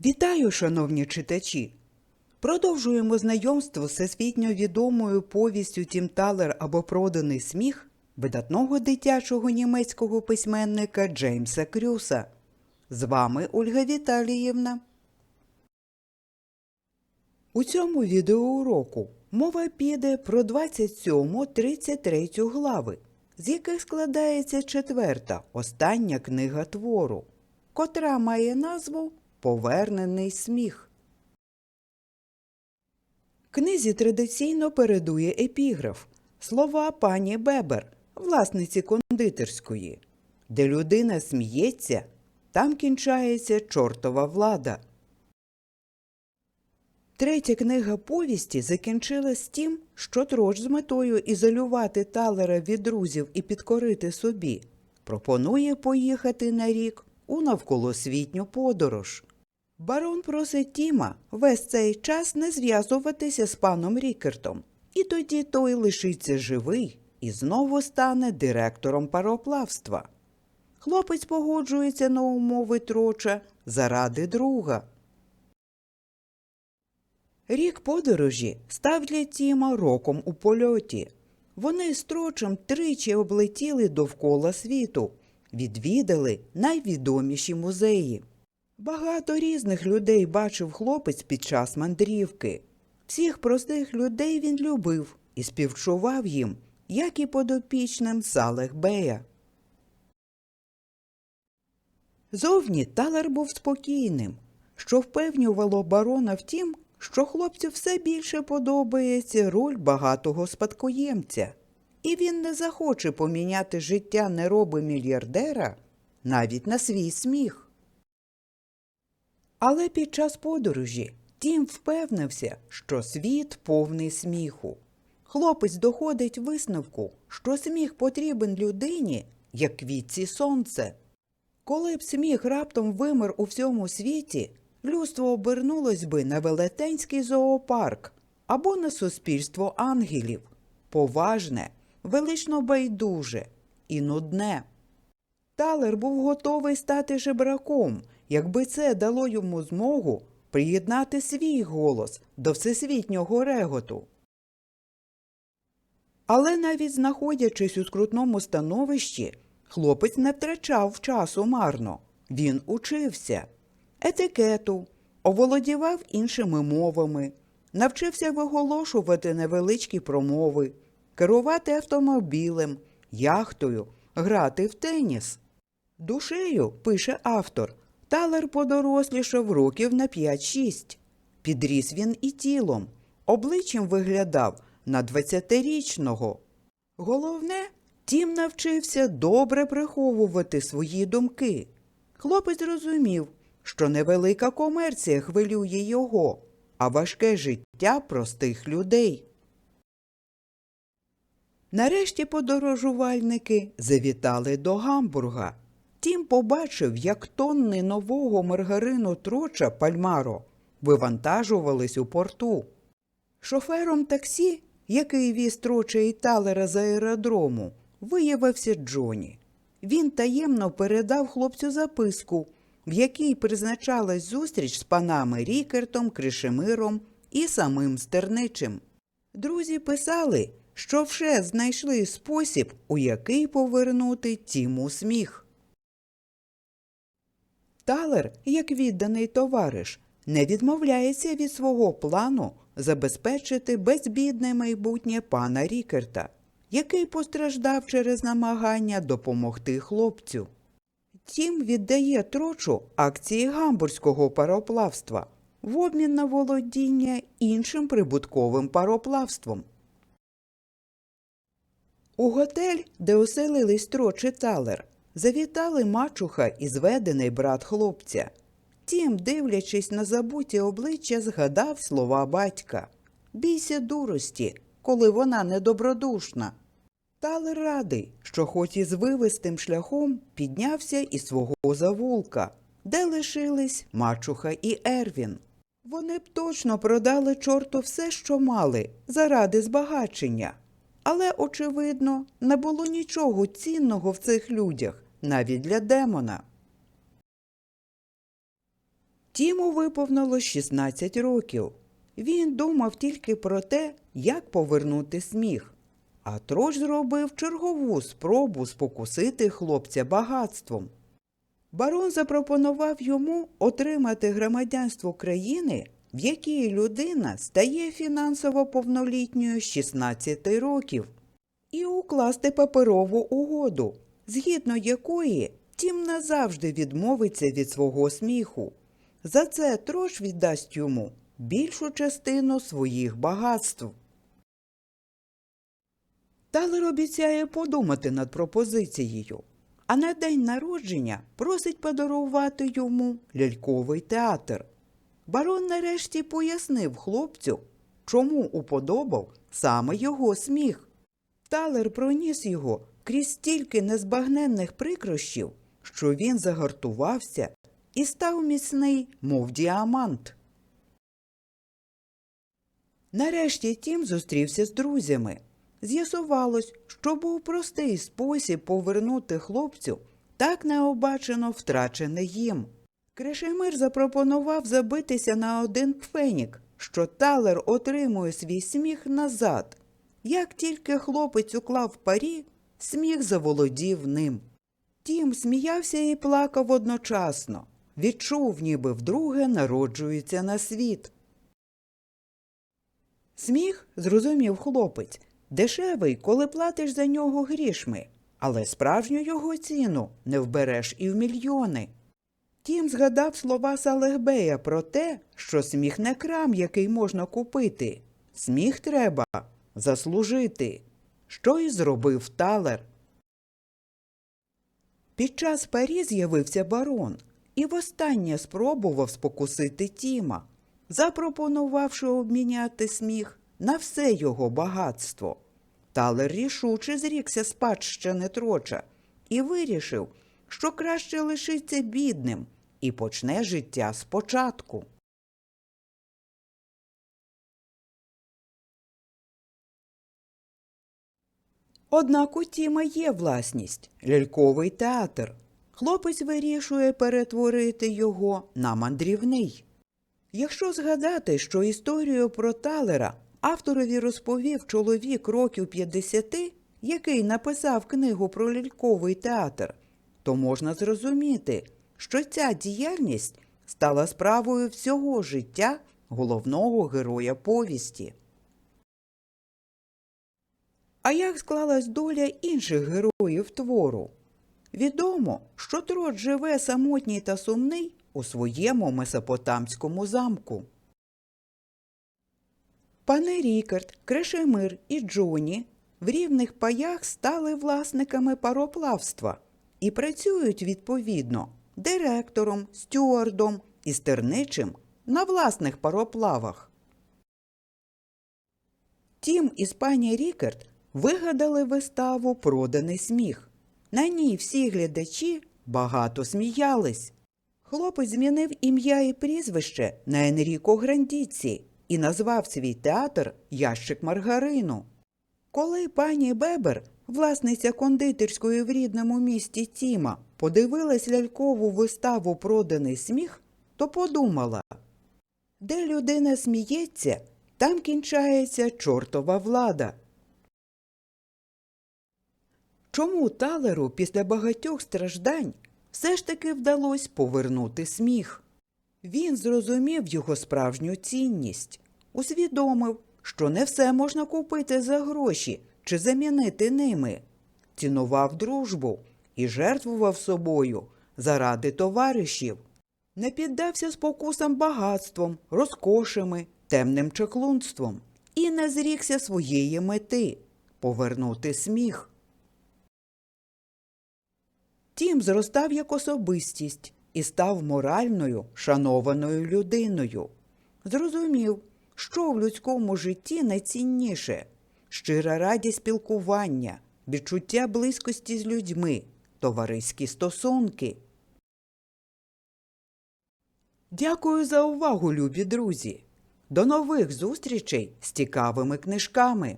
Вітаю, шановні читачі! Продовжуємо знайомство з всесвітньо відомою повістю Тім Талер або Проданий сміх видатного дитячого німецького письменника Джеймса Крюса. З вами Ольга Віталіївна. У цьому відеоуроку мова піде про 27-33 глави, з яких складається четверта, остання книга твору, котра має назву Повернений сміх. Книзі традиційно передує епіграф слова пані Бебер, власниці кондитерської. Де людина сміється, там кінчається чортова влада. Третя книга повісті закінчилась тим, що троч з метою ізолювати талера від друзів і підкорити собі, пропонує поїхати на рік у навколосвітню подорож. Барон просить Тіма весь цей час не зв'язуватися з паном Рікертом, і тоді той лишиться живий і знову стане директором пароплавства. Хлопець погоджується на умови троча заради друга. Рік подорожі став для Тіма роком у польоті. Вони з трочем тричі облетіли довкола світу, відвідали найвідоміші музеї. Багато різних людей бачив хлопець під час мандрівки. Всіх простих людей він любив і співчував їм, як і подопічним Салех Бея. Зовні талер був спокійним, що впевнювало барона в тім, що хлопцю все більше подобається роль багатого спадкоємця, і він не захоче поміняти життя нероби мільярдера навіть на свій сміх. Але під час подорожі Тім впевнився, що світ повний сміху. Хлопець доходить висновку, що сміх потрібен людині, як квітці сонце. Коли б сміх раптом вимер у всьому світі, людство обернулось би на велетенський зоопарк або на суспільство ангелів, поважне, велично байдуже і нудне. Талер був готовий стати жебраком, якби це дало йому змогу приєднати свій голос до всесвітнього реготу. Але навіть знаходячись у скрутному становищі, хлопець не втрачав часу марно. Він учився етикету, оволодівав іншими мовами, навчився виголошувати невеличкі промови, керувати автомобілем, яхтою, грати в теніс. Душею, пише автор, Талер подорослішав років на 5-6. Підріс він і тілом, обличчям виглядав на 20-річного. Головне, Тім навчився добре приховувати свої думки. Хлопець розумів, що невелика комерція хвилює його, а важке життя простих людей. Нарешті подорожувальники завітали до Гамбурга. Тім побачив, як тонни нового маргарину троча Пальмаро вивантажувались у порту. Шофером таксі, який віз троча і талера з аеродрому, виявився Джоні. Він таємно передав хлопцю записку, в якій призначалась зустріч з панами Рікертом, Кришемиром і самим Стерничем. Друзі писали, що вже знайшли спосіб, у який повернути Тіму сміх. Талер, як відданий товариш, не відмовляється від свого плану забезпечити безбідне майбутнє пана Рікерта, який постраждав через намагання допомогти хлопцю. Тім віддає трочу акції гамбурзького пароплавства в обмін на володіння іншим прибутковим пароплавством. У готель, де оселились троч і талер, завітали мачуха і зведений брат хлопця. Тім, дивлячись на забуті обличчя, згадав слова батька Бійся дурості, коли вона недобродушна. Талер радий, що хоч і звивистим шляхом піднявся із свого завулка, де лишились мачуха і Ервін. Вони б точно продали чорту все, що мали, заради збагачення. Але, очевидно, не було нічого цінного в цих людях, навіть для демона. Тіму виповнилось 16 років. Він думав тільки про те, як повернути сміх. А Троч зробив чергову спробу спокусити хлопця багатством. Барон запропонував йому отримати громадянство країни, в якій людина стає фінансово повнолітньою з 16 років, і укласти паперову угоду, згідно якої тім назавжди відмовиться від свого сміху. За це Трош віддасть йому більшу частину своїх багатств. Талер обіцяє подумати над пропозицією, а на день народження просить подарувати йому ляльковий театр. Барон нарешті пояснив хлопцю, чому уподобав саме його сміх. Талер проніс його крізь стільки незбагненних прикрощів, що він загартувався і став міцний, мов діамант. Нарешті Тім зустрівся з друзями. З'ясувалось, що був простий спосіб повернути хлопцю так необачено втрачене їм. Кришемир запропонував забитися на один пфенік, що талер отримує свій сміх назад. Як тільки хлопець уклав парі, сміх заволодів ним. Тім сміявся і плакав одночасно. Відчув, ніби вдруге народжується на світ. Сміх, зрозумів хлопець, дешевий, коли платиш за нього грішми, але справжню його ціну не вбереш і в мільйони. Тім згадав слова Салехбея про те, що сміх не крам, який можна купити. Сміх треба заслужити, що і зробив талер. Під час парі з'явився барон і востаннє спробував спокусити Тіма, запропонувавши обміняти сміх на все його багатство. Талер рішуче зрікся спадщини троча і вирішив, що краще лишиться бідним і почне життя спочатку. Однак у Тіма є власність ляльковий театр. Хлопець вирішує перетворити його на мандрівний. Якщо згадати, що історію про Талера авторові розповів чоловік років 50, який написав книгу про ляльковий театр, то можна зрозуміти, що ця діяльність стала справою всього життя головного героя повісті. А як склалась доля інших героїв твору? Відомо, що трот живе самотній та сумний у своєму месопотамському замку. Пане Рікард, Крешемир і Джоні в рівних паях стали власниками пароплавства і працюють відповідно директором, стюардом і стерничим на власних пароплавах. Тім і пані Рікард вигадали виставу Проданий сміх. На ній всі глядачі багато сміялись. Хлопець змінив ім'я і прізвище на Енріко Грандіці і назвав свій театр Ящик Маргарину. Коли пані Бебер, власниця кондитерської в рідному місті Тіма, подивилась лялькову виставу Проданий сміх, то подумала де людина сміється, там кінчається чортова влада. Чому Талеру після багатьох страждань все ж таки вдалося повернути сміх? Він зрозумів його справжню цінність, усвідомив, що не все можна купити за гроші чи замінити ними, цінував дружбу і жертвував собою заради товаришів, не піддався спокусам багатством, розкошами, темним чаклунством і не зрікся своєї мети повернути сміх. Тім зростав як особистість і став моральною, шанованою людиною. Зрозумів, що в людському житті найцінніше щира радість спілкування, відчуття близькості з людьми, товариські стосунки. Дякую за увагу, любі друзі. До нових зустрічей з цікавими книжками.